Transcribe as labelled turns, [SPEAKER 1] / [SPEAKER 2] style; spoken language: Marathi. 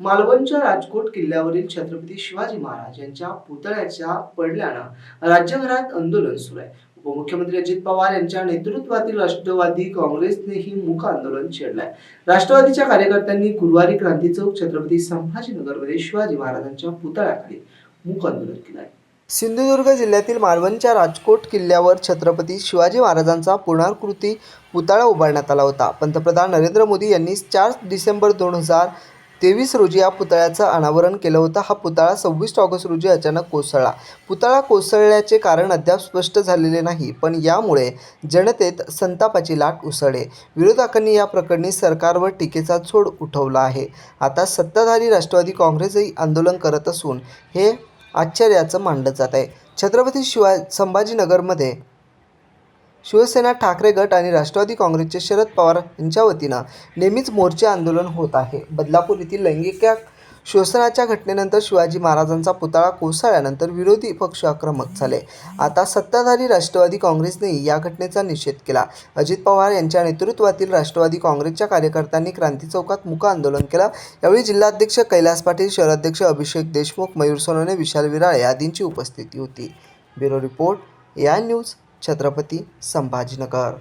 [SPEAKER 1] मालवणच्या राजकोट किल्ल्यावरील छत्रपती शिवाजी महाराज यांच्या पुतळ्याच्या पडल्यानं राज्यभरात आंदोलन सुरू आहे. उपमुख्यमंत्री अजित पवार यांच्या नेतृत्वातील राष्ट्रवादी काँग्रेसनेही मूक आंदोलन छेडलंय. राष्ट्रवादीच्या कार्यकर्त्यांनी गुरुवारी क्रांती चौक छत्रपती संभाजीनगरमध्ये शिवाजी महाराजांच्या पुतळ्याखाली मूक आंदोलन केलं आहे सिंधुदुर्ग जिल्ह्यातील मालवणच्या राजकोट किल्ल्यावर छत्रपती शिवाजी महाराजांचा पुनराकृती पुतळा उभारण्यात आला होता. पंतप्रधान नरेंद्र मोदी यांनी चार डिसेंबर दोन हजार तेवीस रोजी या पुतळ्याचं अनावरण केलं होतं. हा पुतळा सव्वीस ऑगस्ट रोजी अचानक कोसळला. पुतळा कोसळल्याचे कारण अद्याप स्पष्ट झालेले नाही पण यामुळे जनतेत संतापाची लाट उसळे विरोधकांनी या प्रकरणी सरकारवर टीकेचा छोड उठवला आहे. आता सत्ताधारी राष्ट्रवादी काँग्रेसही आंदोलन करत असून हे आश्चर्याचं मानलं जात आहे. छत्रपती शिवाय संभाजीनगरमध्ये शिवसेना ठाकरे गट आणि राष्ट्रवादी काँग्रेसचे शरद पवार यांच्या वतीनं नेहमीच मोर्चे आंदोलन होत आहे. बदलापूर येथील लैंगिक शोषणाच्या घटनेनंतर शिवाजी महाराजांचा पुतळा कोसळल्यानंतर विरोधी पक्ष आक्रमक झाले. आता सत्ताधारी राष्ट्रवादी काँग्रेसने या घटनेचा निषेध केला. अजित पवार यांच्या नेतृत्वातील राष्ट्रवादी काँग्रेसच्या कार्यकर्त्यांनी क्रांती चौकात मुक आंदोलन केलं. यावेळी जिल्हाध्यक्ष कैलास पाटील शहराध्यक्ष अभिषेक देशमुख मयूर सोनवणे विशाल विराळे आदींची उपस्थिती होती. ब्युरो रिपोर्ट या न्यूज छत्रपती संभाजीनगर.